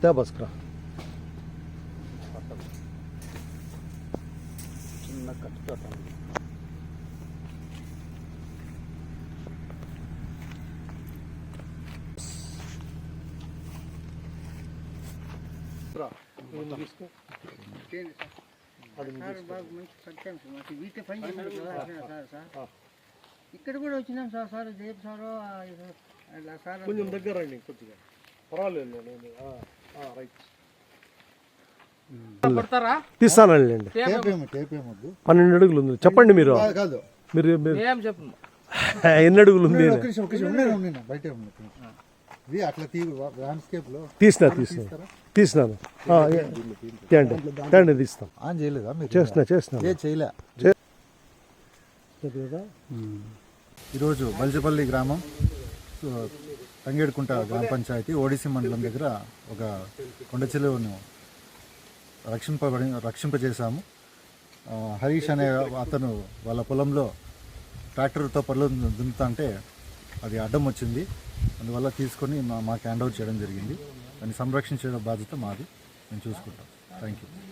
తే బస్కరా చిన్న sir sir ఇక్కడ కూడా వచ్చినాం సార్ సార్ దేవ్ సారు కొంచెం దగ్గర రండి కొద్దిగా. పర్వాలేదు నేను తీస్తానండి. పన్నెండు అడుగులు ఉంది. చెప్పండి మీరు. కాదు, కాదు. మీరు మీరు. ఎన్ని అడుగులు ఉంది? తీసినా తీసినా. తీసినాను. తేండి తేండి తీస్తాం. ఏ చేయలే. ఈరోజు బల్జపల్లి గ్రామం తంగేడుకుంట గ్రామ పంచాయతీ ఓడిసి మండలం దగ్గర ఒక కొండ రక్షింపబడి రక్షింపజేశాము. ఆ, హరీష్ అనే అతను వాళ్ళ పొలంలో ట్రాక్టర్తో పనులు దున్నుతా అంటే అది అడ్డం వచ్చింది. అందువల్ల తీసుకొని మా మాకు హ్యాండ్ ఓవర్ చేయడం జరిగింది. దాన్ని సంరక్షించే బాధ్యత మాది. మేము చూసుకుంటాం. Thank you